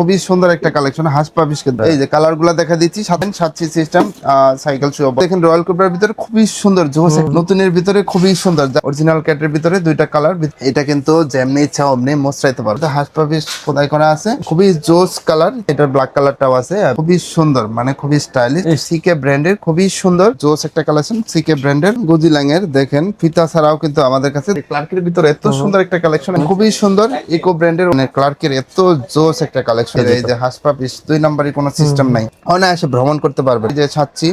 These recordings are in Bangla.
খুবই সুন্দর একটা কালেকশন হাস কিন্তু এই যে কালারগুলা দেখা দিচ্ছি সাথে সাতছি সিস্টেম সাইকেল শু দেখেন রয়্যাল কোবরার ভিতরে খুবই সুন্দর জোস নতুনের ভিতরে খুবই সুন্দর। অরিজিনাল ক্যাটের ভিতরে দুইটা কালার এটা কিন্তু যেমনি ইচ্ছা অমনি মোস্টাইতে পারবে। হাস পাবিস খোদাই করা আছে খুবই জোস কালার এটার ব্ল্যাক কালারটাও আছে খুবই সুন্দর মানে খুবই স্টাইলিশ সিকে ব্র্যান্ডের খুবই সুন্দর জোস একটা কালেকশন সিকে ব্র্যান্ডের গুজিলাং এর দেখেন ফিতা ছাড়াও কিন্তু আমাদের কাছে। ক্লার্কের ভিতরে এত সুন্দর একটা কালেকশন খুবই সুন্দর ইকো ব্র্যান্ডের ক্লার্কের এত জোস একটা কালেকশন এই যে হাসপা পিস দুই নাম্বারই কোনো সিস্টেম নাই। অনায়াসে ভ্রমণ করতে পারবে। যে ছাচ্ছি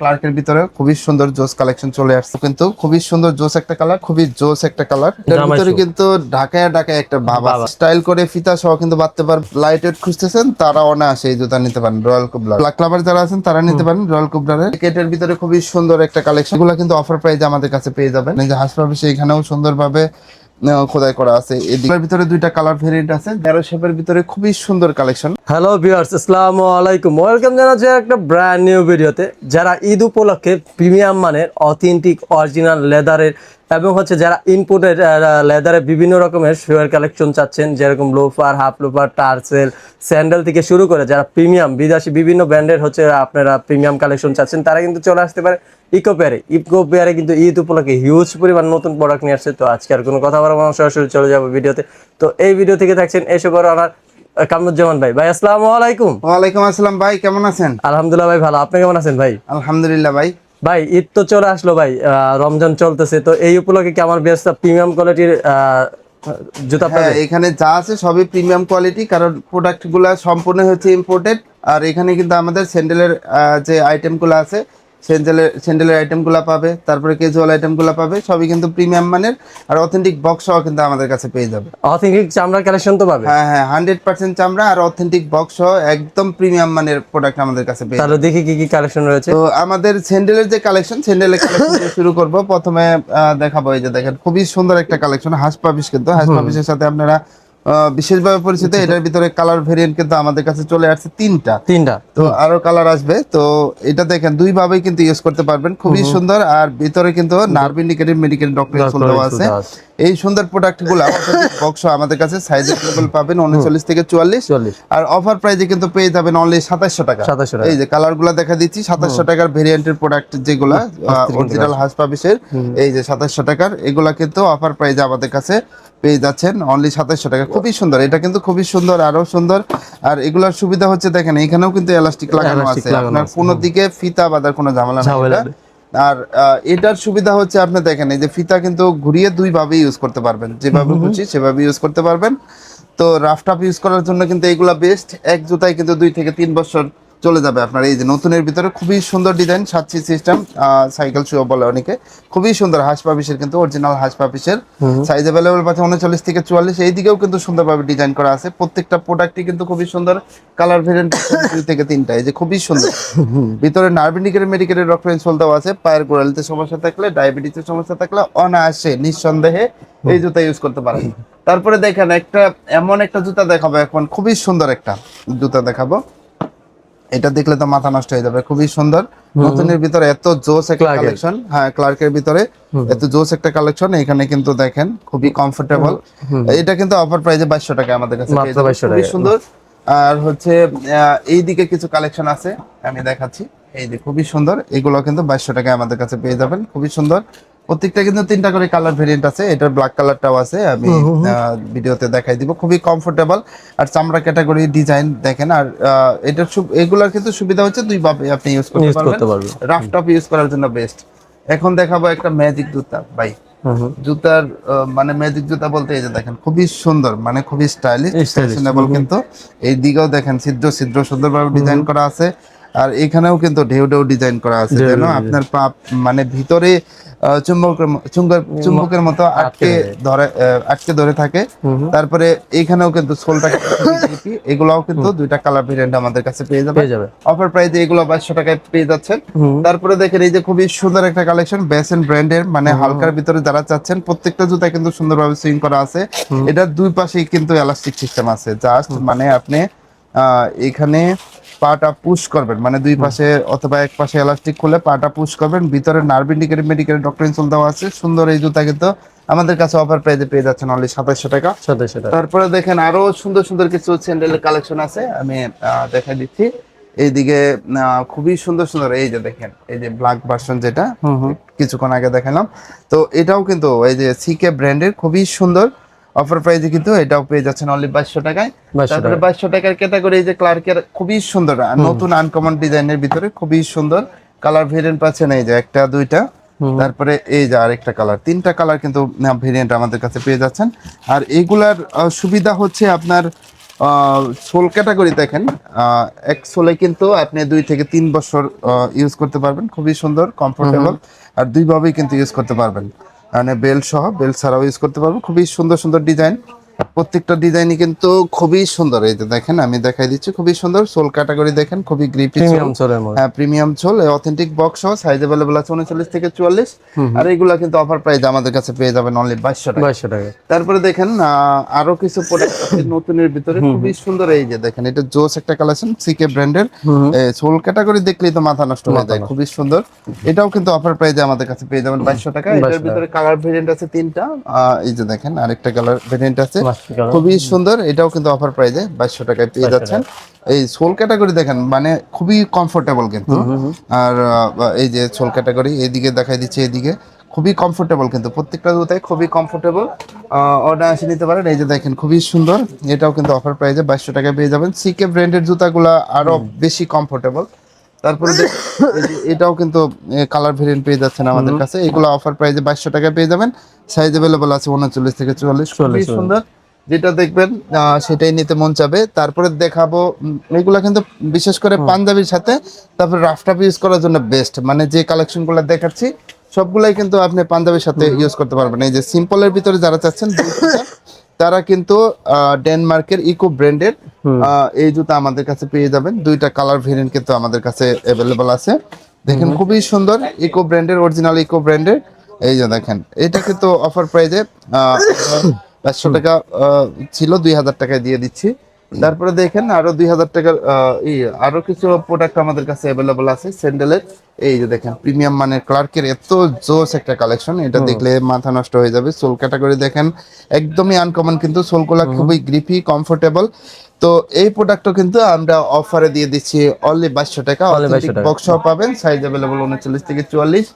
ক্লার্কের ভিতরে খুবই সুন্দর জোস কালেকশন চলে আসছে। কিন্তু খুবই সুন্দর জোস একটা কালার খুবই জোস একটা কালারের ভিতরে কিন্তু ঢাকায় ঢাকায় একটা ভাব স্টাইল করে ফিতা সহ কিন্তু বাঁধতে পার লাইট ওয়েট খুঁজতেছেন তারা অনায়াসে এই জুতা নিতে পারেন। রয়্যাল কুবলার ব্ল্যাক ক্লাবার যারা আছেন তারা নিতে পারেন রয়্যাল কুবলারের কেটের ভিতরে খুবই সুন্দর একটা কালেকশন এগুলো কিন্তু অফার প্রাইজে আমাদের কাছে পেয়ে যাবেন। এই যে হাসপাতাল এখানেও সুন্দরভাবে খোদাই করা আছে। এদিকের ভিতরে দুইটা কালার ভেরিয়েন্ট আছে। তেরো শেপের ভিতরে খুবই সুন্দর কালেকশন হ্যালো ভিউয়ার্স আসসালামু আলাইকুম। ওয়েলকাম জানাচ্ছি একটা ব্র্যান্ড নিউ ভিডিওতে যারা ঈদ উপলক্ষে প্রিমিয়াম মানের অথেন্টিক অরিজিনাল লেদারের এবং হচ্ছে যারা ইনপুটের লেদারের বিভিন্ন রকমের শুয়ার কালেকশন চাচ্ছেন যেরকম loafer half loafer tassel sandal থেকে শুরু করে যারা প্রিমিয়াম বিদেশি বিভিন্ন ব্র্যান্ডের হচ্ছে আপনারা প্রিমিয়াম কালেকশন চাচ্ছেন তারা কিন্তু চলে আসতে পারে ইকো পেয়ারে ইকো পেয়ারে কিন্তু ঈদ উপলক্ষে হিউজ পরিমাণ নতুন প্রোডাক্ট নিয়ে আসছে। তো আজকে আর কোনো কথা বলব না সরাসরি চলে যাব ভিডিওতে। তো এই ভিডিও থেকে থাকছেন এসে বড় আমার কামরুজ্জামান ভাই। ভাই আসসালামু আলাইকুম। ওয়ালাইকুম আসসালাম ভাই কেমন আছেন? আলহামদুলিল্লাহ ভাই ভালো। আপনি কেমন আছেন ভাই? আলহামদুলিল্লাহ ভাই। ভাই ঈদ তো চলে আসলো ভাই আহ, রমজান চলতেছে তো এই উপলক্ষে কি আমার ব্যবসা প্রিমিয়াম কোয়ালিটির জুতা হ্যাঁ পাবে এখানে যা আছে সবই প্রিমিয়াম কোয়ালিটি কারণ প্রোডাক্টগুলা সম্পূর্ণ হচ্ছে ইম্পোর্টেড আর এখানে কিন্তু আমাদের স্যান্ডেলের যে আইটেমগুলো আছে স্যান্ডেলের স্যান্ডেলের আইটেমগুলা পাবে তারপরে ক্যাজুয়াল আইটেমগুলা পাবে সবই কিন্তু প্রিমিয়াম মানের আর অথেন্টিক বক্স সহ কিন্তু আমাদের কাছে পেয়ে যাবে। অথেন্টিক চামড়ার কালেকশন তো পাবে? হ্যাঁ হ্যাঁ হান্ড্রেড পার্সেন্ট চামড়া আর অথেন্টিক বক্স সহ একদম প্রিমিয়াম মানের প্রোডাক্ট আমাদের কাছে পেয়ে। তাহলে দেখি কি কি কালেকশন রয়েছে। তো আমাদের স্যান্ডেলের যে কালেকশন স্যান্ডেলের কালেকশন শুরু করব। প্রথমে দেখাবো এই যে দেখেন খুবই সুন্দর একটা কালেকশন হাঁস পাপিস কিন্তু হাঁস পাপিসের সাথে আপনারা বিশেষভাবে পরিচিত এটার ভিতরে কালার ভেরিয়েন্ট কিন্তু আমাদের কাছে চলে আসছে তিনটা। তিনটা। তো আরও কালার আসবে। তো এটা দেখেন দুই ভাবেই কিন্তু ইউজ করতে পারবেন। খুবই সুন্দর আর ভিতরে কিন্তু নার্ভ ইন্ডিকেটেড মেডিকেল ডক্টর আছে। এই সুন্দর প্রোডাক্টগুলো বক্স আমাদের কাছে সাইজ লেভেল পাবেন উনচল্লিশ থেকে চুয়াল্লিশ। আর অফার প্রাইজে কিন্তু পেয়ে যাবেন অনলি সাতাশশো টাকা। সাতাশশো এই যে কালারগুলা দেখা দিচ্ছি সাতাশশো টাকার ভেরিয়েন্টের প্রোডাক্ট যেগুলা অরিজিনাল হাস পাবিসের এই যে সাতাশশো টাকার এগুলা কিন্তু অফার প্রাইজে আমাদের কাছে পেয়ে যাচ্ছেন অনলি সাতাশশো টাকা। খুবই সুন্দর এটা কিন্তু খুবই সুন্দর আরও সুন্দর। আর এগুলার সুবিধা হচ্ছে দেখেন এখানেও কিন্তু এলাস্টিক লাগানো আছে। আপনার কোনো দিকে ফিতা বাঁধার কোনো ঝামেলা নেই। এটা। আর এটার সুবিধা হচ্ছে আপনি দেখেন এই যে ফিতা কিন্তু ঘুরিয়ে দুই ভাবে ইউজ করতে পারবেন। যেভাবে খুশি সেভাবে ইউজ করতে পারবেন। তো রাফটাপ ইউজ করার জন্য কিন্তু এগুলা বেস্ট এক জুতায় কিন্তু দুই থেকে তিন বছর চলে যাবে আপনার। এই যে নতুনের ভিতরে খুবই সুন্দর ডিজাইন সাতচি সিস্টেম সাইকেল শু বলে অনেকে। খুবই সুন্দর হাঁস পাপিসের কিন্তু অরিজিনাল হাঁস পাপিসের সাইজ অ্যাভেলেবল পাচ্ছে উনচল্লিশ থেকে চুয়াল্লিশ। এই দিকেও কিন্তু সুন্দরভাবে ডিজাইন করা আছে। প্রত্যেকটা প্রোডাক্টই কিন্তু খুবই সুন্দর। কালার ভেরিয়েন্ট দুই থেকে তিনটা এই যে খুবই সুন্দর। ভিতরে নার্ভিনিকের মেডিকেলের রেফারেন্স দেওয়া আছে। পায়ের গোড়ালিতে সমস্যা থাকলে ডায়াবেটিসের সমস্যা থাকলে অনায়াসে নিঃসন্দেহে এই জুতা ইউজ করতে পারেন। তারপরে দেখেন একটা এমন একটা জুতা দেখাবো এখন। খুবই সুন্দর একটা জুতা দেখাবো। এটা দেখলে তো মাথা নষ্ট হয়ে যাবে। খুবই সুন্দর। নতুনের ভিতরে এত জোস একটা কালেকশন হ্যাঁ ক্লার্কের ভিতরে এত জোস একটা কালেকশন এখানে কিন্তু দেখেন খুবই কমফোর্টেবল এটা কিন্তু অফার প্রাইজে বাইশশো টাকা আমাদের কাছে। খুবই সুন্দর। আর হচ্ছে আহ, এই দিকে কিছু কালেকশন আছে আমি দেখাচ্ছি। এই যে খুবই সুন্দর এগুলো কিন্তু বাইশশো টাকায় আমাদের কাছে পেয়ে যাবেন। খুবই সুন্দর। প্রত্যেকটা কিন্তু তিনটা করে কালার ভেরিয়েন্ট আছে এটার ব্ল্যাক কালারটাও আছে আমি ভিডিওতে দেখাই দিব। খুবই কমফোর্টেবল আর চামড়া ক্যাটাগরি ডিজাইন দেখেন আর এটার এগুলার কিন্তু সুবিধা হচ্ছে দুই ভাবে আপনি ইউজ করতে পারবেন। রাফ টপ ইউজ করার জন্য বেস্ট এখন দেখাবো একটা ম্যাজিক জুতা ভাই। জুতার মানে ম্যাজিক জুতা বলতে এই যে দেখেন খুবই সুন্দর মানে খুবই স্টাইলিশ ফ্যাশনেবল কিন্তু। এই দিকেও দেখেন ছিদ্র ছিদ্র সুন্দরভাবে ডিজাইন করা আছে। আর এখানেও কিন্তু ঢেউ ঢেউ ডিজাইন করা আছে যেন আপনার পা মানে ভিতরে চুম্বকের চুম্বক- চুম্বকের মতো আটকে ধরে। আটকে ধরে থাকে। তারপরে এখানেও কিন্তু সোলটা এগুলাও কিন্তু দুইটা কালার ভেরিয়েন্ট আমাদের কাছে পেয়ে যাবে। অফার প্রাইসে এগুলো বাইশশো টাকায় পেয়ে যাচ্ছেন। তারপরে দেখেন এই যে খুবই সুন্দর একটা কালেকশন বেসেন ব্র্যান্ডের মানে হালকার ভিতরে যারা চাচ্ছেন প্রত্যেকটা জুতা কিন্তু সুন্দরভাবে সুইং করা আছে। এটার দুই পাশেই কিন্তু এলাস্টিক সিস্টেম আছে। জাস্ট মানে আপনি আহ, এখানে পাটা পুশ করবেন মানে দুই পাশে অথবা এক পাশে এলাস্টিক খুলে পাটা পুশ করবেন ভিতরে nerve indicator medical doctor insole দেওয়া আছে সুন্দর এই জুতা কিন্তু আমাদের কাছে অফার প্রাইজে পেয়ে যাচ্ছেন অনলি সাতাশশো টাকা। সাথে সেটা তারপরে দেখেন আরও সুন্দর সুন্দর কিছু স্যান্ডেলের কালেকশন আছে আমি দেখাই দিচ্ছি। এইদিকে খুবই সুন্দর সুন্দর এই যে দেখেন এই যে ব্ল্যাক ভার্সন যেটা কিছুক্ষণ আগে দেখালাম। তো এটাও কিন্তু এই যে সিকে ব্র্যান্ডের খুবই সুন্দর। অফার প্রাইজে কিন্তু এটাও পেয়ে যাচ্ছেন অনলি বাইশশো টাকায়। তারপরে বাইশশো টাকার ক্যাটাগরি এই যে ক্লার্কের খুবই সুন্দর নতুন আনকমন ডিজাইনের ভিতরে খুবই সুন্দর কালার ভেরিয়েন্ট পাচ্ছেন এই যে একটা দুইটা। তারপরে এই যে আরেকটা কালার তিনটা কালার কিন্তু ভেরিয়েন্ট আমাদের কাছে পেয়ে যাচ্ছেন। আর এইগুলার আহ, সুবিধা হচ্ছে আপনার সোল ক্যাটাগরি দেখেন আহ, এক সোলে কিন্তু আপনি দুই থেকে তিন বছর ইউজ করতে পারবেন। খুবই সুন্দর কমফোর্টেবল আর দুইভাবেই কিন্তু ইউজ করতে পারবেন। মানে বেল সহ বেল ছাড়াও ইউজ করতে পারব। খুবই সুন্দর সুন্দর ডিজাইন প্রত্যেকটা ডিজাইনই কিন্তু খুবই সুন্দর। এই যে দেখেন আমি দেখাই দিচ্ছি খুবই সুন্দর। সোল ক্যাটাগরি দেখেন খুবই গ্রিপি হ্যাঁ প্রিমিয়াম ছোল অথেন্টিক বক্স সহ সাইজ অ্যাভেলেবল আছে উনচল্লিশ থেকে চুয়াল্লিশ। আর এগুলা কিন্তু অফার প্রাইস আমাদের কাছে পেয়ে যাবেন অনলি বাইশশো টাকা। বাইশশো টাকা। তারপরে দেখেন আরও কিছু প্রোডাক্ট আছে নতুনের ভিতরে। খুবই সুন্দর এই যে দেখেন এটা জোস একটা কালেকশন সিকে ব্র্যান্ডের সোল ক্যাটাগরি দেখলেই তো মাথা নষ্ট হয়ে যায় খুবই সুন্দর। এটাও কিন্তু অফার প্রাইজে আমাদের কাছে পেয়ে যাবেন বাইশশো টাকা। এটার ভিতরে কালার ভেরিয়েন্ট আছে তিনটা। এই যে দেখেন আরেকটা কালার ভেরিয়েন্ট আছে। খুবই সুন্দর এটাও কিন্তু অফার প্রাইজে বাইশশো টাকায় পেয়ে যাচ্ছেন। এই সোল ক্যাটাগরি দেখেন মানে খুবই কমফোর্টেবল কিন্তু। আর এই যে সোল ক্যাটাগরি এইদিকে দেখাই দিচ্ছে এইদিকে খুবই কমফোর্টেবল কিন্তু। প্রত্যেকটা জুতাই খুবই কমফোর্টেবল অর্ডার আসে নিতে পারেন। এই যে দেখেন খুবই সুন্দর। এটাও কিন্তু অফার প্রাইজে বাইশশো টাকায় পেয়ে যাবেন। সিকে ব্র্যান্ডের জুতাগুলা আরও বেশি কমফোর্টেবল তারপরে এটাও কিন্তু কালার ভেরিয়েন্ট পেয়ে যাচ্ছেন আমাদের কাছে। এগুলো অফার প্রাইজে বাইশশো টাকায় পেয়ে যাবেন। সাইজ অ্যাভেলেবল আছে উনচল্লিশ থেকে চুয়াল্লিশ। খুবই সুন্দর। যেটা দেখবেন সেটাই নিতে মন চাবে। তারপরে দেখাবো এগুলা কিন্তু বিশেষ করে পাঞ্জাবির সাথে তারপরে রাফটাপ ইউজ করার জন্য বেস্ট মানে যে কালেকশনগুলো দেখাচ্ছি সবগুলাই কিন্তু আপনি পাঞ্জাবির সাথে ইউজ করতে পারবেন। এই যে সিম্পলের ভিতরে যারা চাচ্ছেন তারা কিন্তু ডেনমার্কের ইকো ব্র্যান্ডের এই জুতা আমাদের কাছে পেয়ে যাবেন। দুইটা কালার ভেরিয়েন্ট কিন্তু আমাদের কাছে অ্যাভেলেবল আছে। দেখেন খুবই সুন্দর ইকো ব্র্যান্ডের অরিজিনাল ইকো ব্র্যান্ডের এই যে দেখেন এটা কিন্তু অফার প্রাইজে পাঁচশো টাকা ছিল দুই হাজার টাকায় দিয়ে দিচ্ছি। তারপরে দেখেন আরও দুই হাজার টাকার আরও কিছু প্রোডাক্ট আমাদের কাছে অ্যাভেলেবল আছে। স্যান্ডেলের এই যে দেখেন প্রিমিয়াম মানে ক্লার্কের এত জোস একটা কালেকশন এটা দেখলে মাথা নষ্ট হয়ে যাবে। সোল ক্যাটাগরি দেখেন একদমই আনকমন কিন্তু সোল সোলগুলা খুবই গ্রিপি কমফোর্টেবল তো এই প্রোডাক্টও কিন্তু আমরা অফারে দিয়ে দিচ্ছি অনলি বাইশশো টাকা। Only 2200 টাকা। বক্স পাবেন সাইজ অ্যাভেলেবল উনচল্লিশ থেকে চুয়াল্লিশ।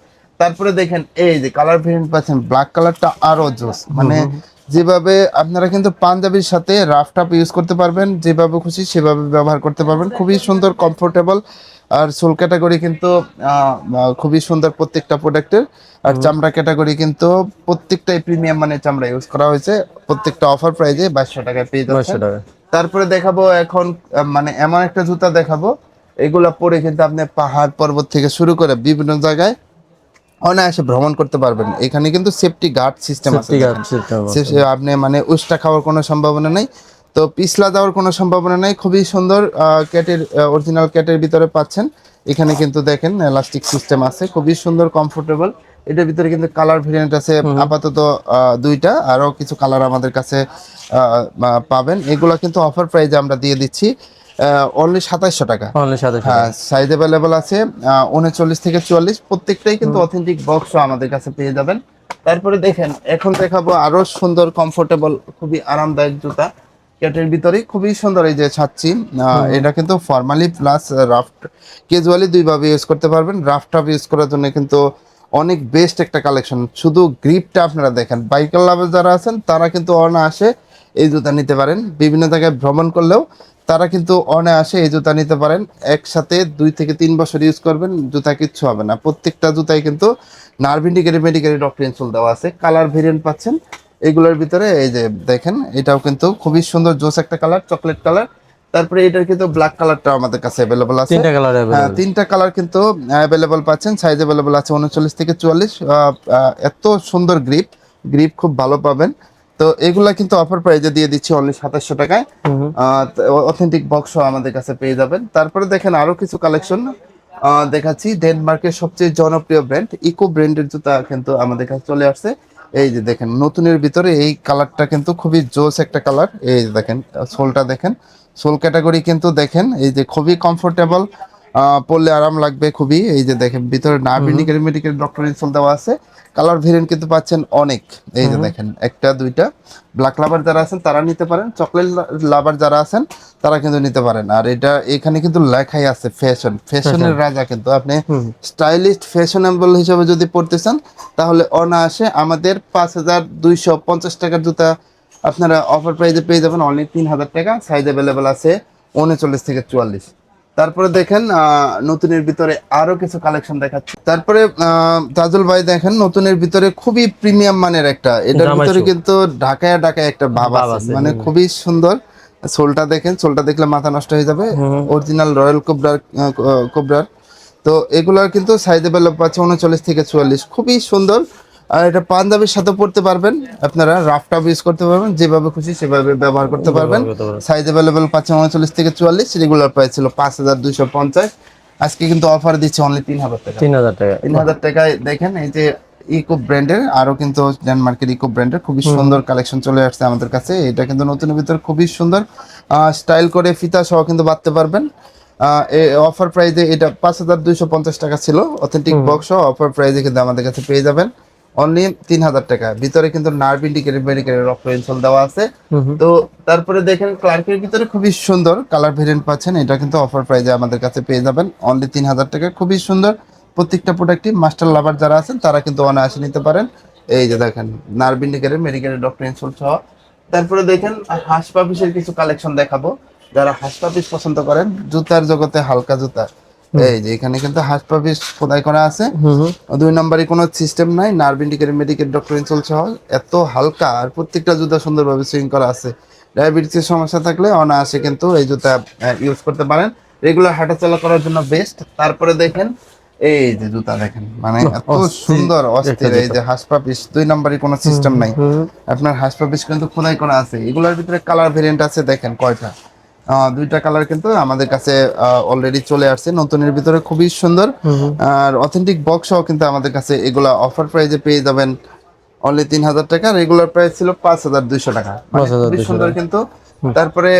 তারপরে দেখেন এই যে কালার ভেরিয়েন্ট পাচ্ছেন ব্ল্যাক কালারটা আরও জোস। মানে যেভাবে আপনারা কিন্তু পাঞ্জাবির সাথে রাফ টাপ ইউজ করতে পারবেন যেভাবে খুশি সেভাবে ব্যবহার করতে পারবেন। খুবই সুন্দর কমফোর্টেবল আর সোল ক্যাটাগরি কিন্তু খুবই সুন্দর প্রত্যেকটা প্রোডাক্টের আর চামড়া ক্যাটাগরি কিন্তু প্রত্যেকটাই প্রিমিয়াম মানে চামড়া ইউজ করা হয়েছে। প্রত্যেকটা অফার প্রাইজে বাইশশো টাকায় পেয়ে টাকা তারপরে দেখাবো এখন মানে এমন একটা জুতা দেখাবো। এগুলা পরে কিন্তু আপনি পাহাড় পর্বত থেকে শুরু করে বিভিন্ন জায়গায় অনায়াসে ভ্রমণ করতে পারবেন। এখানে কিন্তু সেফটি গার্ড সিস্টেম আছে। আপনি মানে উষ্টা খাওয়ার কোনো সম্ভাবনা নেই। তো পিছলা দেওয়ার কোনো সম্ভাবনা নেই। খুবই সুন্দর ক্যাটের অরিজিনাল ক্যাটের ভিতরে পাচ্ছেন। এখানে কিন্তু দেখেন এলাস্টিক সিস্টেম আছে। খুবই সুন্দর কমফোর্টেবল এটার ভিতরে কিন্তু কালার ভেরিয়েন্ট আছে আপাতত আহ, দুইটা। আরও কিছু কালার আমাদের কাছে পাবেন। এগুলা কিন্তু অফার প্রাইজে আমরা দিয়ে দিচ্ছি। অনলি সাতাইশশো টাকা। অনলি হ্যাঁ সাইজ অ্যাভেলেবল আছে উনচল্লিশ থেকে চুয়াল্লিশ প্রত্যেকটাই কিন্তু অথেন্টিক বক্স আমাদের কাছে পেয়ে যাবেন। তারপরে দেখেন এখন দেখাবো আরও সুন্দর কমফোর্টেবল খুবই আরামদায়ক জুতা। ক্যাটের ভিতরে খুবই সুন্দর এই যে ছাচ্ছি এটা কিন্তু ফর্মালি প্লাস রাফট ক্যাজুয়ালি দুইভাবে ইউজ করতে পারবেন। রাফট আপ ইউজ করার জন্য কিন্তু অনেক বেস্ট একটা কালেকশন শুধু গ্রিপটা আপনারা দেখেন বাইকার লাভার যারা আছেন তারা কিন্তু অনায়াসে এই জুতা নিতে পারেন। বিভিন্ন জায়গায় ভ্রমণ করলেও তারা কিন্তু অনায়াসে এই জুতা নিতে পারেন। একসাথে দুই থেকে তিন বছর ইউজ করবেন জুতা কিচ্ছু হবে না। প্রত্যেকটা জুতাই কিন্তু নার্ভ ইন্ডিকেটর ডক্টর ইনসুল দেওয়া আছে। কালার ভেরিয়েন্ট পাচ্ছেন। এগুলোর ভিতরে এই যে দেখেন এটাও কিন্তু খুবই সুন্দর জোস একটা কালার চকলেট কালার তারপরে এটার কিন্তু ব্ল্যাক কালারটা আমাদের কাছে অ্যাভেলেবল আছে। তিনটা কালার হ্যাঁ, তিনটা কালার কিন্তু অ্যাভেলেবল পাচ্ছেন। সাইজ অ্যাভেলেবল আছে উনচল্লিশ থেকে চুয়াল্লিশ। এত সুন্দর গ্রিপ গ্রিপ খুব ভালো পাবেন। তো এগুলা কিন্তু অফার প্রাইজে দিয়ে দিচ্ছি অনলি সাতাশশো টাকায়। অথেন্টিক বক্স আমাদের কাছে পেয়ে যাবেন। তারপরে দেখেন আরও কিছু কালেকশন দেখাচ্ছি। ডেনমার্কের সবচেয়ে জনপ্রিয় ব্র্যান্ড ইকো ব্র্যান্ডের জুতা কিন্তু আমাদের কাছে চলে আসছে। এই যে দেখেন নতুনের ভিতরে এই কালারটা কিন্তু খুবই জোস একটা কালার এই যে দেখেন সোলটা দেখেন। সোল ক্যাটাগরি কিন্তু দেখেন এই যে খুবই কমফোর্টেবল পরলে আরাম লাগবে খুবই। এই যে দেখেন ভিতরে না মেডিকেল মেডিকেল ডক্টর ইনসোল দেওয়া আছে। কালার ভেরিয়েন্ট কিন্তু পাচ্ছেন অনেক। এই যে দেখেন একটা দুইটা। ব্ল্যাক লাভার যারা আছেন তারা নিতে পারেন। চকলেট লাভার যারা আছেন তারা কিন্তু নিতে পারেন। আর এটা এখানে কিন্তু লেখাই আছে ফ্যাশন ফ্যাশনের রাজা কিন্তু। আপনি স্টাইলিস্ট ফ্যাশনেবল হিসেবে যদি পড়তে চান তাহলে অনায়াসে আমাদের পাঁচ হাজার দুইশো পঞ্চাশ টাকার জুতা আপনারা অফার প্রাইসে পেয়ে যাবেন। অনলি তিন হাজার টাকা। সাইজ অ্যাভেলেবেল আছে উনচল্লিশ থেকে চুয়াল্লিশ। তারপরে দেখেন আহ, নতুনের ভিতরে আরও কিছু কালেকশন দেখাচ্ছি। তারপরে আহ, তাজুল ভাই দেখেন নতুনের ভিতরে খুবই প্রিমিয়াম মানের একটা। এটার ভিতরে কিন্তু ঢাকায় ঢাকায় একটা ভাব আছে। মানে খুবই সুন্দর। সোলটা দেখেন সোলটা দেখলে মাথা নষ্ট হয়ে যাবে। অরিজিনাল রয়্যাল কোবরার কোবরার তো এগুলার কিন্তু সাইজ অ্যাভেলেবল আছে উনচল্লিশ থেকে চুয়াল্লিশ। খুবই সুন্দর। আর এটা পাঞ্জাবির সাথে পড়তে পারবেন। আপনারা রাফ রাফটাপ ইউজ করতে পারবেন যেভাবে খুশি সেভাবে ব্যবহার করতে পারবেন। সাইজ অ্যাভেলেবল পাচ্ছেন উনচল্লিশ থেকে চুয়াল্লিশ রেগুলার প্রাইস ছিল পাঁচ হাজার দুইশো পঞ্চাশ। আজকে কিন্তু অফার দিচ্ছে অনলি তিন হাজার টাকা। তিন হাজার টাকা। তিন হাজার টাকায় দেখেন এই যে ইকো ব্র্যান্ডের আরও কিন্তু ডেনমার্কের ইকো ব্র্যান্ডের খুবই সুন্দর কালেকশন চলে আসছে আমাদের কাছে। এটা কিন্তু নতুনের ভিতর খুবই সুন্দর। স্টাইল করে ফিতা সহ কিন্তু বাঁধতে পারবেন। অফার প্রাইজে এটা পাঁচ হাজার দুইশো পঞ্চাশ টাকা ছিল। অথেন্টিক বক্স অফার প্রাইজে কিন্তু আমাদের কাছে পেয়ে যাবেন। অনলি তিন হাজার টাকা। ভিতরে কিন্তু নার্ভ ইন্ডিকেটেড মেডিকেলের রক্ত ইনসোল দেওয়া আছে। তো তারপরে দেখেন ক্লার্কের ভিতরে খুবই সুন্দর কালার ভেরিয়েন্ট পাচ্ছেন। এটা কিন্তু অফার প্রাইজে আমাদের কাছে পেয়ে যাবেন। অনলি তিন হাজার টাকা খুবই সুন্দর। প্রত্যেকটা প্রোডাক্টই মাস্টার লাভার যারা আছেন তারা কিন্তু অনায়াসে নিতে পারেন। এই যে দেখেন নার্ভ ইন্ডিকেটেড মেডিকেলের ডক্টর ইনসোল সহ। তারপরে দেখেন হাঁস পাপিসের কিছু কালেকশন দেখাবো। যারা হাঁস পাপিস পছন্দ করেন জুতার জগতে হালকা জুতা। এই যে এখানে কিন্তু হাঁস পাপিস খোদাই করা আছে। দুই নম্বরে কোনো সিস্টেম নাই nerve indicated medical doctor insole সহ এত হালকা আর প্রত্যেকটা জুতা সুন্দরভাবে সুইং করা আছে। ডায়াবেটিসের সমস্যা থাকলে অনায়াসে কিন্তু এই জুতা ইউজ করতে পারেন। রেগুলার হাঁটাচলা করার জন্য বেস্ট তারপরে দেখেন এই যে জুতা দেখেন মানে এত সুন্দর অস্থির। এই যে হাসপা পিস দুই নম্বরে কোনো সিস্টেম নাই। আপনার হাসপা পিস কিন্তু খোদাই করা আছে। এগুলোর ভিতরে কালার ভেরিয়েন্ট আছে দেখেন কয়টা। দুইটা কালার কিন্তু আমাদের কাছে অলরেডি চলে আসছে। নতুনের ভিতরে খুবই সুন্দর। আর অথেন্টিক বক্সও কিন্তু আমাদের কাছে এগুলা অফার প্রাইজে পেয়ে যাবেন অনলি তিন হাজার টাকা। রেগুলার প্রাইস ছিল পাঁচ হাজার দুইশো টাকা। মানে 5,200 খুবই সুন্দর কিন্তু। তারপরে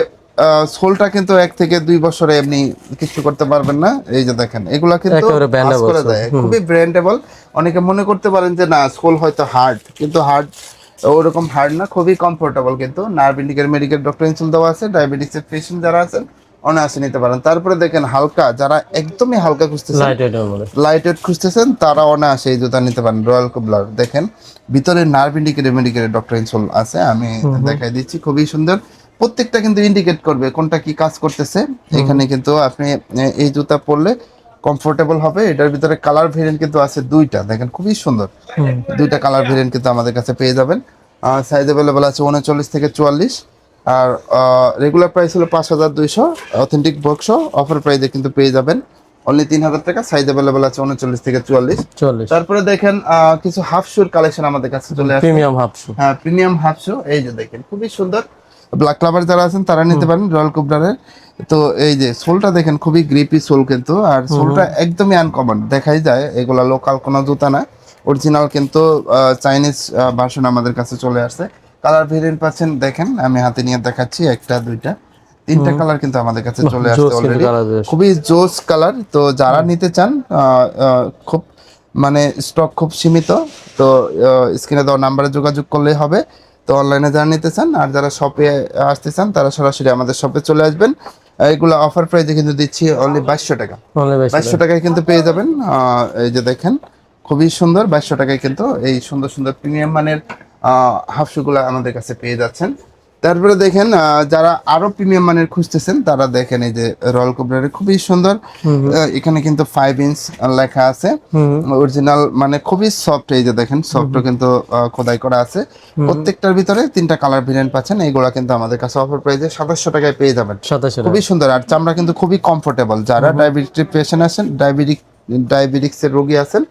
সোলটা কিন্তু এক থেকে দুই বছরে এমনি কিছু করতে পারবেন না। এই যে দেখেন এগুলা কিন্তু করে খুবই ব্র্যান্ডেবল অনেকে মনে করতে পারেন যে না সোল হয়তো হার্ড কিন্তু হার্ড ওরকম হার্ড না খুবই কমফোর্টেবল কিন্তু। Nerve indicator medical doctor insole দেওয়া আছে ডায়াবেটিসের পেশেন্ট যারা আছেন অনায়াসে নিতে পারেন। তারপরে দেখেন হালকা যারা একদমই হালকা খুঁজতেছেন লাইট ওয়েট খুঁজতেছেন তারা অনায়াসে এই জুতা নিতে পারেন। রয়্যাল কুবলার দেখেন ভিতরে nerve indicated medicated doctor insole আছে আমি দেখাই দিচ্ছি খুবই সুন্দর। প্রত্যেকটা কিন্তু ইন্ডিকেট করবে কোনটা কি কাজ করতেছে। এখানে কিন্তু আপনি এই জুতা পরলে কমফোর্টেবল হবে। এটার ভিতরে কালার ভেরিয়েন্ট কিন্তু আছে দুইটা। দেখেন খুবই সুন্দর। দুইটা কালার ভেরিয়েন্ট কিন্তু আমাদের কাছে পেয়ে যাবেন। সাইজ অ্যাভেলেবল আছে উনচল্লিশ থেকে চুয়াল্লিশ। আর রেগুলার প্রাইস হলো পাঁচ হাজার দুইশো। অথেন্টিক বক্স অফার প্রাইসে কিন্তু পেয়ে যাবেন। অনলি তিন হাজার টাকা সাইজ অ্যাভেলেবল আছে উনচল্লিশ থেকে চুয়াল্লিশ। তারপরে দেখেন কিছু হাফ শুর কালেকশন আমাদের কাছে চলে আসে প্রিমিয়াম হাফ শু হ্যাঁ প্রিমিয়াম হাফ শু এই যে দেখেন খুবই সুন্দর। ব্ল্যাক লাভার যারা আছেন তারা নিতে পারেন রয়্যাল কুবরারের তো এই যে সোলটা দেখেন খুবই গ্রিপি সোল কিন্তু। আর সোলটা একদমই আনকমন দেখাই যায়। এগুলা লোকাল কোনো জুতা না। অরিজিনাল কিন্তু চাইনিজ ভার্সন আমাদের কাছে চলে আসছে। কালার ভেরিয়েন্ট পাচ্ছেন দেখেন আমি হাতে নিয়ে দেখাচ্ছি একটা দুইটা। তিনটা কালার কিন্তু আমাদের কাছে চলে আসছে অলরেডি খুবই জোস কালার তো যারা নিতে চান খুব মানে স্টক খুব সীমিত। তো স্ক্রিনে দেওয়া নাম্বারে যোগাযোগ করলেই হবে। তো অনলাইনে যারা নিতে চান আর যারা শপে আসতে চান তারা সরাসরি আমাদের শপে চলে আসবেন। এইগুলো অফার প্রাইসে কিন্তু দিচ্ছি অনলি বাইশশো টাকা। বাইশশো টাকায় কিন্তু পেয়ে যাবেন। আহ, এই যে দেখেন খুবই সুন্দর বাইশশো টাকায় কিন্তু এই সুন্দর সুন্দর প্রিমিয়াম মানের হাফ শুগুলো আমাদের কাছে পেয়ে যাচ্ছেন। তারপরে দেখেন যারা আরও প্রিমিয়াম মানের খুঁজতেছেন তারা দেখেন এই যে রয়্যাল কোবরারের খুবই সুন্দর। এখানে কিন্তু ফাইভ ইঞ্চ লেখা আছে। অরিজিনাল মানে খুবই সফট এই যে দেখেন সফটও কিন্তু খোদাই করা আছে। প্রত্যেকটার ভিতরে তিনটা কালার ভেরিয়েন্ট পাচ্ছেন এইগুলা কিন্তু আমাদের কাছে অফার প্রাইসে সাতাশশো টাকায় পেয়ে যাবেন। সাতাশে খুবই সুন্দর আর চামড়া কিন্তু খুবই কমফোর্টেবল যারা ডায়াবেটিক পেশেন্ট আছেন ডায়াবেটিক ডায়াবেটিক্সের রোগী আছেন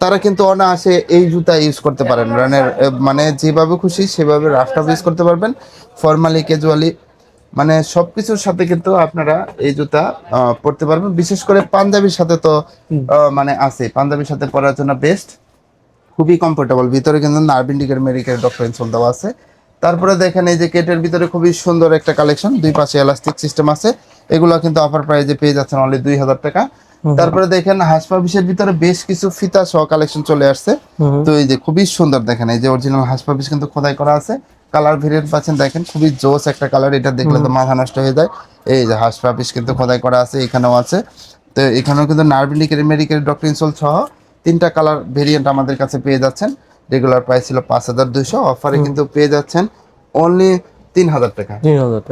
তারা কিন্তু অনায়াসে এই জুতা ইউজ করতে পারেন। রানের মানে যেভাবে খুশি সেভাবে রাফটাপ ইউজ করতে পারবেন। ফর্মালি ক্যাজুয়ালি মানে সবকিছুর সাথে কিন্তু আপনারা এই জুতা পরতে পারবেন। বিশেষ করে পাঞ্জাবির সাথে তো মানে আছে। পাঞ্জাবির সাথে পরার জন্য বেস্ট খুবই কমফোর্টেবল ভিতরে কিন্তু nerve indicator medical doctor insole দেওয়া আছে। তারপরে দেখেন এই যে কেটের ভিতরে খুবই সুন্দর একটা কালেকশন দুই পাশে এলাস্টিক সিস্টেম আছে। এগুলো কিন্তু অফার প্রাইজে পেয়ে যাচ্ছেন অনলি দুই হাজার টাকা। তারপরে দেখেন হাসপা পিসের ভিতরে বেশ কিছু ফিতা সহ কালেকশন চলে আসছে। তো এই যে খুবই সুন্দর দেখেন এই যে অরিজিনাল পিস কিন্তু খোদাই করা আছে। কালার ভেরিয়েন্ট পাচ্ছেন দেখেন খুবই জোস একটা কালার এটা দেখলে তো মাথা নষ্ট হয়ে যায়। এই যে হাসপা পিস কিন্তু খোদাই করা আছে এখানেও আছে। তো এখানেও কিন্তু নার্ভিনিকের মেডিকেল ডক্টর ইনসোল সহ তিনটা কালার ভেরিয়েন্ট আমাদের কাছে পেয়ে যাচ্ছেন। রেগুলার প্রাইস ছিল পাঁচ হাজার দুইশো অফারে কিন্তু পেয়ে যাচ্ছেন। অনলি তিন হাজার টাকা।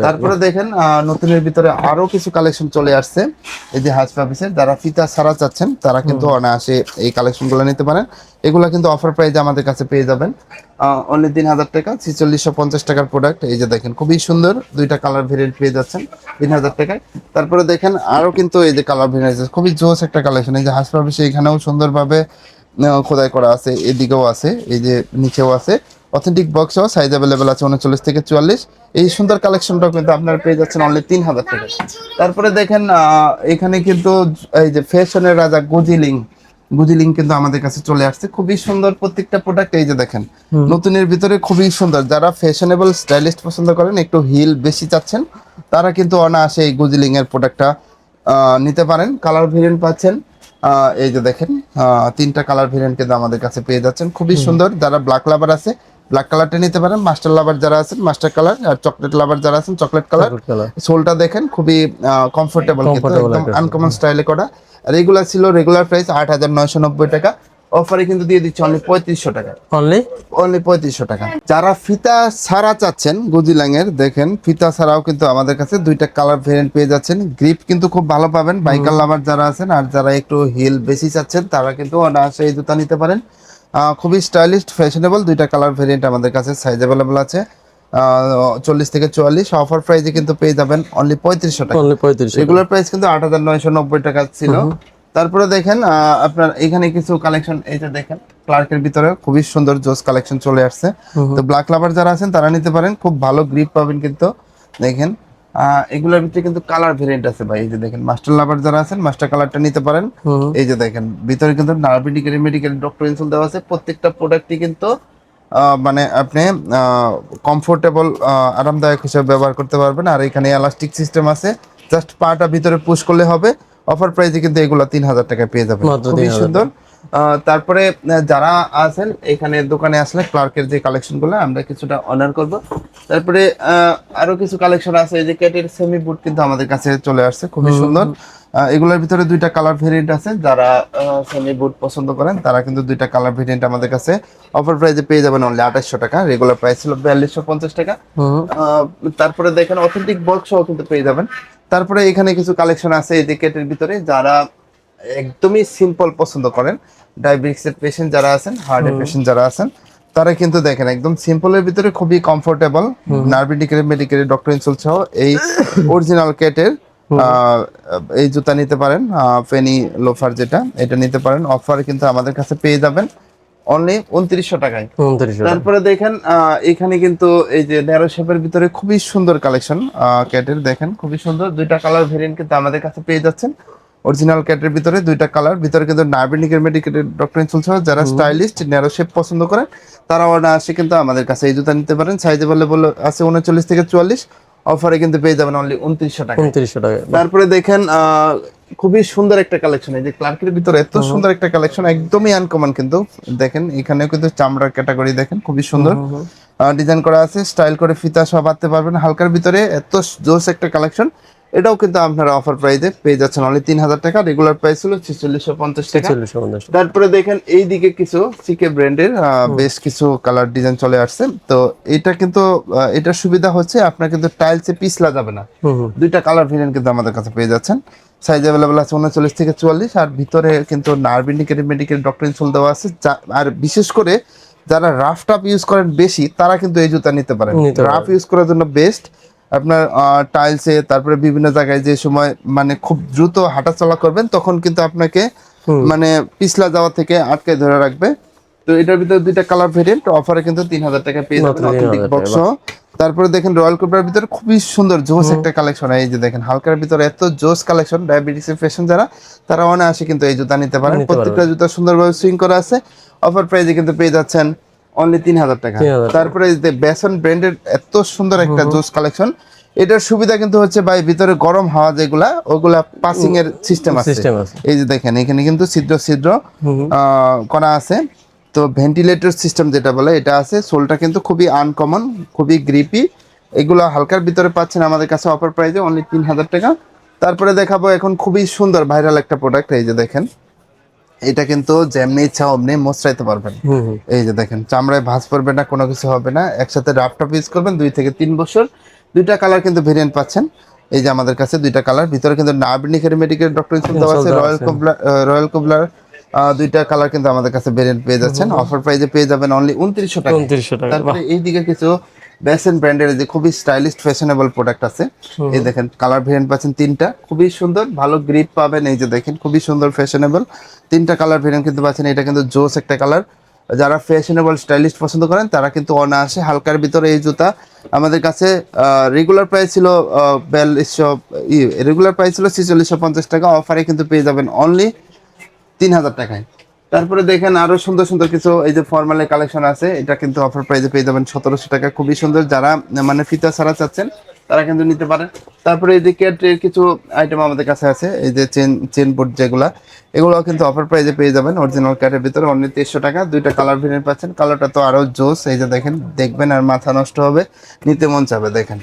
তারপরে দেখেন নতুনের ভিতরে আরও কিছু কালেকশন চলে আসছে। এই যে হাজ পাপিসের যারা ফিতা ছাড়া চাচ্ছেন তারা কিন্তু অনায়াসে এই কালেকশনগুলো নিতে পারেন। এগুলা কিন্তু অফার প্রাইজে আমাদের কাছে পেয়ে যাবেন। অনলি তিন হাজার টাকা ছিচল্লিশশো পঞ্চাশ টাকার প্রোডাক্ট এই যে দেখেন খুবই সুন্দর দুইটা কালার ভেরিয়েন্ট পেয়ে যাচ্ছেন তিন হাজার টাকায়। তারপরে দেখেন আরও কিন্তু এই যে কালার ভেরিয়েন্ট খুবই জোস একটা কালেকশন এই যে হাজ পাপিসে এখানেও সুন্দরভাবে খোদাই করা আছে এদিকেও আছে এই যে নিচেও আছে। অথেন্টিক বক্সও সাইজ অ্যাভেলেবেল আছে উনচল্লিশ থেকে চুয়াল্লিশ। এই সুন্দর কালেকশনটাও কিন্তু আপনারা পেয়ে যাচ্ছেন অনলি তিন হাজার টাকা। তারপরে দেখেন এখানে কিন্তু এই যে ফ্যাশনের রাজা গুজিলিং গুজিলিং কিন্তু আমাদের কাছে চলে আসছে। খুবই সুন্দর প্রত্যেকটা প্রোডাক্ট এই যে দেখেন। নতুনের ভিতরে খুবই সুন্দর। যারা ফ্যাশনেবল স্টাইলিস্ট পছন্দ করেন একটু হিল বেশি চাচ্ছেন তারা কিন্তু অনায়াসে এই গুজিলিং এর প্রোডাক্টটা নিতে পারেন। কালার ভেরিয়েন্ট পাচ্ছেন। এই যে দেখেন আহ, তিনটা কালার ভেরিয়েন্ট কিন্তু আমাদের কাছে পেয়ে যাচ্ছেন। খুবই সুন্দর। যারা ব্ল্যাক লাভার আছে ব্ল্যাক কালারটা নিতে পারেন মাস্টার লাভার যারা আছেন মাস্টার কালার আর চকলেট লাভার যারা আছেন চকলেট কালার সোলটা দেখেন খুবই কমফোর্টেবল একদম আনকমন স্টাইলে করা। রেগুলার ছিল রেগুলার প্রাইস আট হাজার নয়শো নব্বই টাকা। অফারে কিন্তু দিয়ে দিচ্ছে অনলি পঁয়ত্রিশশো টাকা। অনলি অনলি পঁয়ত্রিশশো টাকা। যারা ফিতা ছাড়া চাচ্ছেন গুজিলাং এর দেখেন ফিতা ছাড়াও কিন্তু আমাদের কাছে দুইটা কালার ভেরিয়েন্ট পেয়ে যাচ্ছেন। গ্রিপ কিন্তু খুব ভালো পাবেন। বাইকার লাভার যারা আছেন আর যারা একটু হিল বেশি চাচ্ছেন তারা কিন্তু অনায়াসে এই জুতা নিতে পারেন। খুবই স্টাইলিশ ফ্যাশনেবল দুইটা কালার ভেরিয়েন্ট আমাদের কাছে সাইজ অ্যাভেলেবল আছে। চল্লিশ থেকে চুয়াল্লিশ অফার প্রাইসে কিন্তু পেয়ে যাবেন অনলি পঁয়ত্রিশশো টাকা। রেগুলার প্রাইস কিন্তু আট হাজার নয়শো নব্বই টাকা ছিল। তারপরে দেখেন আহ, আপনার এখানে কিছু কালেকশন এই যে দেখেন ক্লার্কের ভিতরে খুবই সুন্দর জোস কালেকশন চলে আসছে। তো ব্ল্যাক লাভার যারা আছেন তারা নিতে পারেন খুব ভালো গ্রিপ পাবেন কিন্তু। দেখেন এগুলোর ভিতরে কিন্তু কালার ভেরিয়েন্ট আছে ভাই। এই যে দেখেন মাস্টার লাভার যারা আছেন মাস্টার কালারটা নিতে পারেন। এই যে দেখেন ভিতরে কিন্তু নার্ভিডিকের মেডিকেল ডক্টর ইনসুল দেওয়া আছে। প্রত্যেকটা প্রোডাক্টই কিন্তু মানে আপনি কমফোর্টেবল আরামদায়ক হিসেবে ব্যবহার করতে পারবেন। আর এখানে এলাস্টিক সিস্টেম আছে। জাস্ট পাটা ভিতরে পুশ করলে হবে। অফার প্রাইসে কিন্তু এগুলো তিন হাজার টাকা পেয়ে যাবেন। খুবই সুন্দর। তারপরে যারা আছেন এখানে দোকানে আসলে ক্লার্কের যে কালেকশনগুলো আমরা কিছুটা অনার করব। তারপরে আহ, আরও কিছু কালেকশন আছে এই যে ক্যাটের সেমি বুট কিন্তু আমাদের কাছে চলে আসছে খুবই সুন্দর। এগুলোর ভিতরে দুইটা কালার ভেরিয়েন্ট আছে যারা সেমি বুট পছন্দ করেন তারা কিন্তু দুইটা কালার ভেরিয়েন্ট আমাদের কাছে অফার প্রাইসে পেয়ে যাবেন অনলি আঠাশশো টাকা রেগুলার প্রাইস ছিল বিয়াল্লিশশো পঞ্চাশ টাকা। আহ, তারপরে দেখেন অথেন্টিক বক্স সহ কিন্তু পেয়ে যাবেন। তারপরে এখানে কিছু কালেকশন আছে এই জ্যাকেটের ভিতরে যারা একদমই সিম্পল পছন্দ করেন। ডায়াবেটিক্স এর পেশেন্ট যারা আছেন হার্ট এর পেশেন্ট যারা আছেন তারা কিন্তু দেখেন একদম সিম্পলের ভিতরে খুবই কমফোর্টেবল নার্ভিডিকের মেডিকেল ডক্টর ইনসুল সহ এই অরিজিনাল কেটের এই জুতা নিতে পারেন ফেনি লোফার যেটা এটা নিতে পারেন। অফার কিন্তু আমাদের কাছে পেয়ে যাবেন অনলি উনত্রিশশো টাকায়। তারপরে দেখেন আহ, এখানে কিন্তু এই যে ন্যারো শেপের ভিতরে খুবই সুন্দর কালেকশন ক্যাটের দেখেন খুবই সুন্দর। দুইটা কালার ভেরিয়েন্ট কিন্তু আমাদের কাছে পেয়ে যাচ্ছেন। অরিজিনাল ক্যাটের ভিতরে দুইটা কালার ভিতরে কিন্তু নার্ভিনিকের মেডিকেটের ডক্টর চলছে। যারা স্টাইলিস্ট ন্যারো শেপ পছন্দ করেন তারা অর্ডার আসে কিন্তু আমাদের কাছে এই জুতা নিতে পারেন। সাইজ অ্যাভেলেবল আছে উনচল্লিশ থেকে চুয়াল্লিশ অফারে কিন্তু পেয়ে যাবেন অনলি উনত্রিশশো টাকা উনত্রিশশো টাকা তারপরে দেখেন খুবই সুন্দর একটা কালেকশন এই যে ক্লার্কের ভিতরে এত সুন্দর একটা কালেকশন একদমই আনকমন কিন্তু। দেখেন এখানেও কিন্তু চামড়ার ক্যাটাগরি দেখেন খুবই সুন্দর। ডিজাইন করা আছে স্টাইল করে ফিতা সব বাঁধতে পারবেন। হালকার ভিতরে এত জোস একটা কালেকশন এটাও কিন্তু আপনারা অফার প্রাইসে পেয়ে যাচ্ছেন। অনলি তিন হাজার টাকা রেগুলার প্রাইস ছিল ছেচল্লিশশো পঞ্চাশ টাকা। তারপরে দেখেন এই দিকে কিছু সিকে ব্র্যান্ডের বেশ কিছু কালার ডিজাইন চলে আসছে। তো এটা কিন্তু এটার সুবিধা হচ্ছে আপনার কিন্তু টাইলসে পিছলা যাবে না। দুইটা কালার ভেরিয়েন্ট কিন্তু আমাদের কাছে পেয়ে যাচ্ছেন। সাইজ অ্যাভেলেবল আছে উনচল্লিশ থেকে চুয়াল্লিশ আর ভিতরে কিন্তু nerve indicated medical doctor insole দেওয়া আছে। আর বিশেষ করে যারা রাফ টাপ ইউজ করেন বেশি তারা কিন্তু এই জুতা নিতে পারেন। রাফ ইউজ করার জন্য বেস্ট আপনার টাইলসে তারপরে বিভিন্ন জায়গায় যে সময় মানে খুব দ্রুত হাঁটাচলা করবেন তখন কিন্তু আপনাকে মানে পিছলা যাওয়া থেকে আটকে ধরে রাখবে। তো এটার ভিতরে দুইটা কালার ভেরিয়েন্ট অফারে কিন্তু তিন হাজার টাকা পেয়ে যাবেন অথেন্টিক বক্স তারপরে দেখেন রয়্যাল কোবরার ভিতরে খুবই সুন্দর জোস একটা কালেকশন এই যে দেখেন হালকার ভিতরে এত জোস কালেকশন ডায়াবেটিস এর পেশেন্ট যারা তারা অনেক আসে কিন্তু এই জুতা নিতে পারেন। প্রত্যেকটা জুতা সুন্দরভাবে সুইং করা আছে। অফার প্রাইজে কিন্তু পেয়ে যাচ্ছেন অনলি তিন হাজার টাকা। তারপরে যে বেসন ব্র্যান্ডের এত সুন্দর একটা জুস কালেকশন এটার সুবিধা কিন্তু হচ্ছে ভাই ভিতরে গরম হাওয়া যেগুলা ওগুলা পাসিং এর সিস্টেম আছে। এই যে দেখেন এখানে কিন্তু ছিদ্র ছিদ্র করা আছে। তো ভেন্টিলেটর সিস্টেম যেটা বলে এটা আছে। সোলটা কিন্তু খুবই আনকমন খুবই গ্রিপি এগুলো হালকার ভিতরে পাচ্ছেন আমাদের কাছে অফার প্রাইসে অনলি তিন হাজার টাকা। তারপরে দেখাবো এখন খুবই সুন্দর ভাইরাল একটা প্রোডাক্ট এই যে দেখেন। এটা কিন্তু যেমনি ইচ্ছা অমনি মোচড়াইতে পারবেন। এই যে দেখেন চামড়ায় ভাঁজ পড়বে না কোনো কিছু হবে না। একসাথে রাফটপ ইউজ করবেন দুই থেকে তিন বছর। দুইটা কালার কিন্তু ভেরিয়েন্ট পাচ্ছেন। এই যে আমাদের কাছে দুইটা কালার ভিতরে কিন্তু নাবিনিকের মেডিকেল ডক্টর ইনসুল দেওয়া আছে রয়্যাল কোবলার রয়্যাল কোবলার দুইটা কালার কিন্তু আমাদের কাছে ভেরিয়েন্ট পেয়ে যাচ্ছেন। অফার প্রাইজে পেয়ে যাবেন অনলি উনত্রিশশো টাকা উনত্রিশশো টাকা তারপরে এইদিকে কিছু বেসেন ব্র্যান্ডের যে খুবই স্টাইলিশ ফ্যাশনেবল প্রোডাক্ট আছে। এই দেখেন কালার ভেরিয়েন্ট পাচ্ছেন তিনটা। খুবই সুন্দর ভালো গ্রিপ পাবেন এই যে দেখেন খুবই সুন্দর ফ্যাশনেবল তিনটা কালার ভেরিয়েন্ট কিন্তু পাচ্ছেন এটা কিন্তু জোস একটা কালার যারা ফ্যাশনেবল স্টাইলিশ পছন্দ করেন তারা কিন্তু অনায়াসে হালকার ভিতরে এই জুতা। আমাদের কাছে রেগুলার প্রাইস ছিল বিয়াল্লিশশো রেগুলার প্রাইস ছিল ছিচল্লিশশো পঞ্চাশ টাকা। অফারে কিন্তু পেয়ে যাবেন অনলি তিন হাজার টাকায়। তারপরে দেখেন আরও সুন্দর সুন্দর কিছু, এই যে ফর্মালের কালেকশন আছে, এটা কিন্তু অফার প্রাইসে পেয়ে যাবেন সতেরোশো টাকা। খুবই সুন্দর, যারা মানে ফিতা ছাড়া চাচ্ছেন, তারা কিন্তু নিতে পারেন। তারপরে এই যে কেটের কিছু আইটেম আমাদের কাছে আছে, এই যে চেন চেন বোর্ড যেগুলা এগুলো কিন্তু অফার প্রাইসে পেয়ে যাবেন অরিজিনাল ক্যাটের ভিতরে অনলি তেইশশো টাকা। দুইটা কালার ভেরিয়েন্ট পাচ্ছেন কালারটা তো আরও জোস, এই যে দেখেন, দেখবেন আর মাথা নষ্ট হবে, নিতে মন চাবে, দেখেন।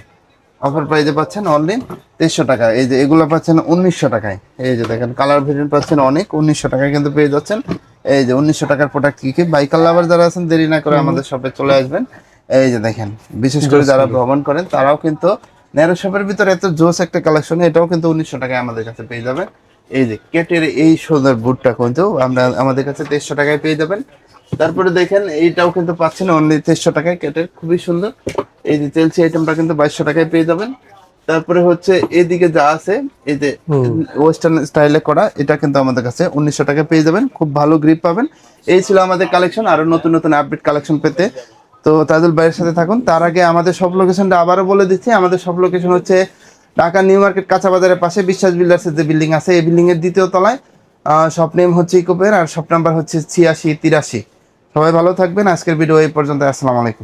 অফার প্রাইজে পাচ্ছেন অনলি তেইশশো টাকা। এই যে এগুলো পাচ্ছেন উনিশশো টাকায়। এই যে দেখেন কালার ভেরিয়েন্ট পাচ্ছেন অনেক উনিশশো টাকায় কিন্তু পেয়ে যাচ্ছেন। এই যে উনিশশো টাকার প্রোডাক্ট কি কি? বাইকার লাভার যারা আছেন দেরি না করে আমাদের শপে চলে আসবেন। এই যে দেখেন বিশেষ করে যারা ভ্রমণ করেন তারাও কিন্তু ন্যারো শপের ভিতরে এত জোস একটা কালেকশন এটাও কিন্তু উনিশশো টাকায় আমাদের কাছে পেয়ে যাবেন। এই যে কেটের এই সুন্দর বুটটা কিন্তু আমরা আমাদের কাছে তেইশশো টাকায় পেয়ে যাবেন। তারপরে দেখেন এইটাও কিন্তু পাচ্ছেন অনলি তেইশশো টাকায় কেটের খুবই সুন্দর। এই যে চেলসি আইটেমটা কিন্তু বাইশশো টাকায় পেয়ে যাবেন। তারপরে হচ্ছে এদিকে যা আছে এই যে ওয়েস্টার্ন স্টাইলে করা এটা কিন্তু আমাদের কাছে উনিশশো টাকায় পেয়ে যাবেন। খুব ভালো গ্রিপ পাবেন। এই ছিল আমাদের কালেকশন আরও নতুন নতুন আপডেট কালেকশন পেতে। তো তাজুল ভাইয়ের সাথে থাকুন। তার আগে আমাদের সব লোকেশনটা আবারও বলে দিচ্ছি। আমাদের সব লোকেশন হচ্ছে ঢাকা নিউ মার্কেট কাঁচা বাজারের পাশে বিশ্বাস বিল্ডার্সের যে বিল্ডিং আছে এই বিল্ডিং এর দ্বিতীয় তলায়। শপ নেম হচ্ছে ইকোপের আর শপ নাম্বার হচ্ছে ছিয়াশি তিরাশি। সবাই ভালো থাকবেন। আজকের ভিডিও এই পর্যন্ত আসসালামু আলাইকুম।